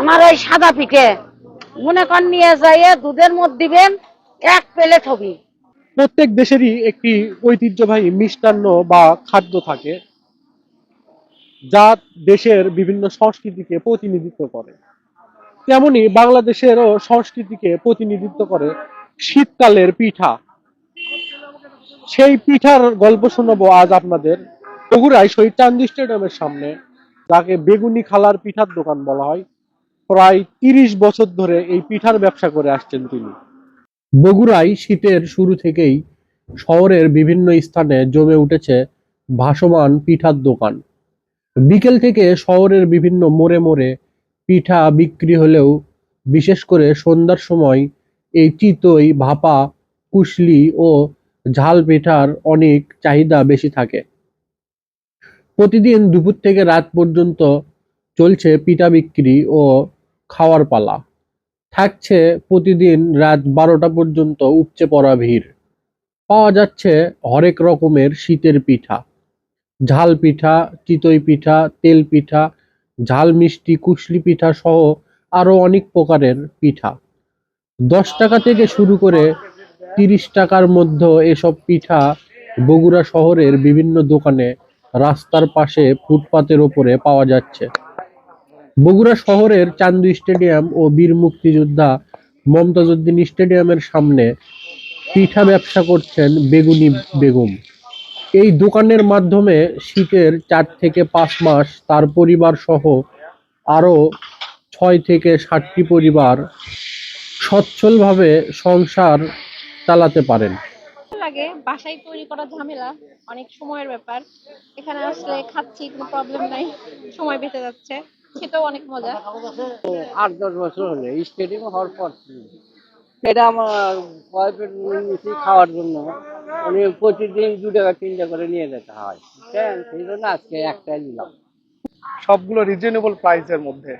আমার ওই সাদা পিঠে। মনে কর নিয়ে যাইয়ে দুধের মধ্যে দিবেন এক প্লেট হবি প্রত্যেক দেশেরই একটি ঐতিহ্যবাহী মিষ্টান্ন বা খাদ্য থাকে, যা দেশের বিভিন্ন সংস্কৃতিকে প্রতিনিধিত্ব করে। তেমনি বাংলাদেশেরও সংস্কৃতিকে প্রতিনিধিত্ব করে শীতকালের পিঠা। সেই পিঠার গল্প শোনাবো আজ আপনাদের। বগুড়ায় শহীদ চান্দি স্টেডিয়ামের সামনে, যাকে বেগুনি খালার পিঠার দোকান বলা হয় প্রায় তিরিশ বছর ধরে এই পিঠার ব্যবসা করে আসছেন তিনি। বগুড়ায় শীতের শুরু থেকেই শহরের বিভিন্ন স্থানে জমে উঠেছে ভাসমান পিঠার দোকান। বিকেল থেকে শহরের বিভিন্ন মোড়ে মোড়ে পিঠা বিক্রি হলেও বিশেষ করে সন্ধ্যার সময় এই চিতই, ভাপা, কুশলি ও ঝাল পিঠার অনেক চাহিদা বেশি থাকে। প্রতিদিন দুপুর থেকে রাত পর্যন্ত চলছে পিঠা বিক্রি ও খাওয়ার পালা। থাকছে প্রতিদিন রাত বারোটা পর্যন্ত উপচে পড়া ভিড়। পাওয়া যাচ্ছে হরেক রকমের শীতের পিঠা। ঝাল পিঠা, চিতই পিঠা, তেল পিঠা, ঝাল মিষ্টি, কুশলি পিঠা সহ আরও অনেক প্রকারের পিঠা। দশ টাকা থেকে শুরু করে তিরিশ টাকার মধ্যে এসব পিঠা বগুড়া শহরের বিভিন্ন দোকানে রাস্তার পাশে ফুটপাতের ওপরে পাওয়া যাচ্ছে। বগুড়া শহরের চান্দু স্টেডিয়াম ও বীর মুক্তিযোদ্ধা মমতাজউদ্দিন স্টেডিয়ামের সামনে পিঠা ব্যবসা করছেন বেগুনি বেগম। এই দোকানের মাধ্যমে শীতের চার থেকে পাঁচ মাস তার পরিবার সহ আরও ছয় থেকে ষাটটি পরিবার সচ্ছলভাবে সংসার চালাতে পারেন। লাগে, বাসায় তৈরি করা ঝামেলা, অনেক সময়ের ব্যাপার। এখানে আসলে খাচ্ছি, কোনো প্রবলেম নাই, সময় বেঁচে যাচ্ছে। খেতেও অনেক মজা। আট দশ বছর হলো স্টেডিয়াম হওয়ার পর এটা আমার ওয়াইফের নিয়েছি খাওয়ার জন্য। উনি প্রতিদিন দু টাকা তিন টাকা করে নিয়ে যেতে হয়। বুঝছেন সেই জন্য আজকে একটাই নিলাম সবগুলো রিজনেবল প্রাইসের মধ্যে।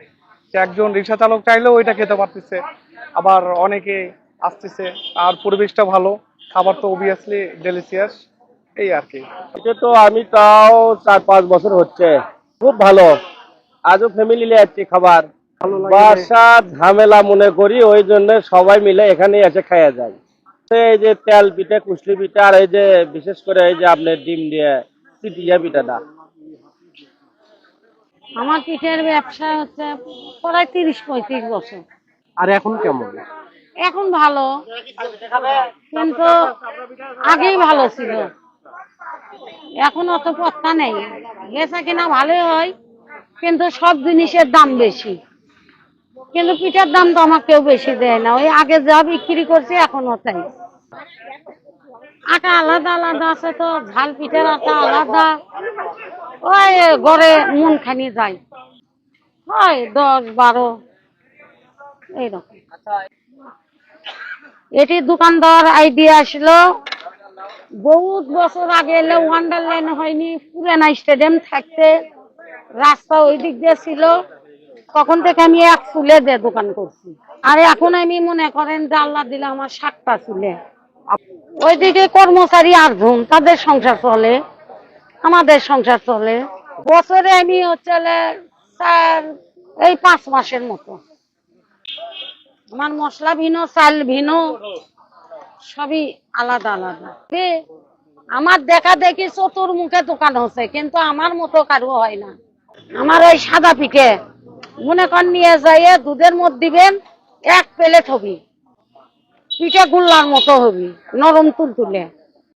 যে একজন রিক্সা চালক চাইলেও ওইটা খেতে পারতেছে আবার অনেকে আসতেছে আর পরিবেশটা ভালো খাবার তো অবভিয়াসলি ডেলিসিয়াস এই আর কি। এটা তো আমি তাও চার পাঁচ বছর হচ্ছে। খুব ভালো। আজও ফ্যামিলি নিয়ে খাবার। বাসা ঝামেলা মনে করি ওই জন্য সবাই মিলে এখানে এসে খাইয়া যায় এই যে তেল পিঠা কুশলি পিঠা আর এই যে বিশেষ করে এই যে আপনার ডিম দিয়ে চিটিয়া পিঠাটা। আমার পিঠের ব্যবসা হচ্ছে প্রায় তিরিশ পঁয়ত্রিশ বছর। আর এখন কেমন? এখন ভালো কিন্তু আগেই ভালো ছিল। এখন অত পত্তা নেই। বেচা কিনা ভালোই হয়। কিন্তু সব জিনিসের দাম বেশি। কিন্তু পিঠার দাম তো আমার কেউ বেশি দেয় না। ওই আগে যা বিক্রি করছে এখনও তাই। আটা আলাদা আলাদা আছে তো, ঝাল পিঠার আটা আলাদা। ওই গড়ে মন খানি যায়। হয় দশ, বারো, এইরকম। এটি দোকানদার আইডিয়া আসলো, বহুত বছর আগে এলে ওয়ান্ডারল্যান্ড হয়নি, পুরানা স্টেডিয়াম থাকতে। রাস্তা ওই দিক দিয়ে ছিল, তখন থেকে আমি এক ফুলে দিয়ে দোকান করছি। আর এখন আমি মনে করেন যে আল্লাহ দিলে আমার সাতটা চুলে ওইদিকে কর্মচারী আটজন, তাদের সংসার চলে, আমাদের সংসার চলে। বছরে আমি হচ্ছে এই পাঁচ মাসের মতো। আমার মশলা ভিন্ন, চাল ভিন্ন, সবই আলাদা আলাদা। আমার দেখা দেখি চতুর্মুখে দোকান হচ্ছে, কিন্তু আমার মতো কারও হয় না। আমার এই সাদা পিঠে। মনে কর নিয়ে যাইয়ে দুধের মধ্যে দিবেন এক প্লেট হবি। পিঠে গুল্লার মতো হবি, নরম তুলতুলে।